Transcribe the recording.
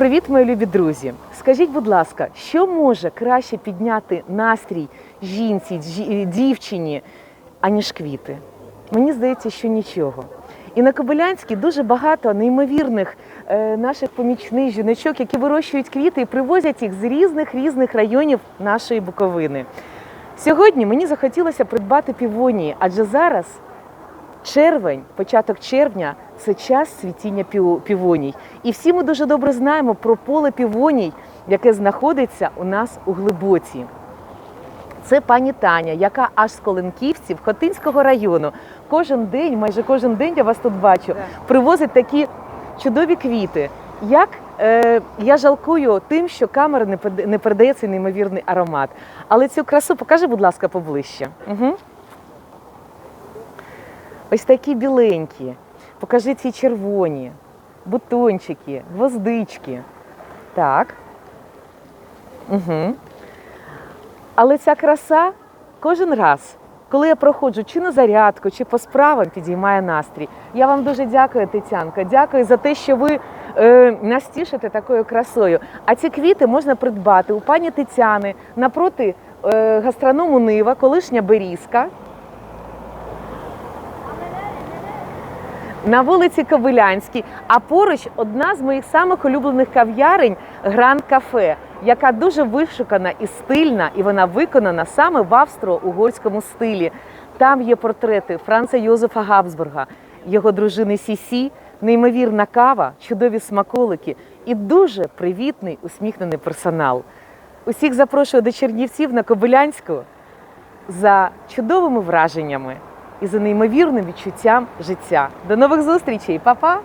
Привіт, мої любі друзі! Скажіть, будь ласка, що може краще підняти настрій жінці, дівчині, аніж квіти? Мені здається, що нічого. І на Кобилянській дуже багато неймовірних е, наших помічних жіночок, які вирощують квіти і привозять їх з різних різних районів нашої Буковини. Сьогодні мені захотілося придбати півонії, адже зараз червень, початок червня це час цвітіння піо- півоній. І всі ми дуже добре знаємо про поле півоній, яке знаходиться у нас у глибоці. Це пані Таня, яка аж з Коленківців Хотинського району. Кожен день, майже кожен день я вас тут бачу, привозить такі чудові квіти. Як е, я жалкую тим, що камера не передає цей неймовірний аромат. Але цю красу покажи, будь ласка, поближче. Угу. Ось такі біленькі. Покажи ці червоні, бутончики, гвоздички. Так. Угу. Але ця краса кожен раз, коли я проходжу чи на зарядку, чи по справам, підіймає настрій. Я вам дуже дякую, Тетянка. Дякую за те, що ви е, нас такою красою. А ці квіти можна придбати у пані Тетяни напроти е, гастроному Нива, колишня Берізка. На вулиці Ковилянській, а поруч одна з моїх самих улюблених кав'ярень Гранд Кафе, яка дуже вишукана і стильна, і вона виконана саме в австро-угорському стилі. Там є портрети Франца Йозефа Габсбурга, його дружини Сісі, неймовірна кава, чудові смаколики і дуже привітний усміхнений персонал. Усіх запрошую до Чернівців на Кобилянську за чудовими враженнями і за неймовірним відчуттям життя. До нових зустрічей, Па-па!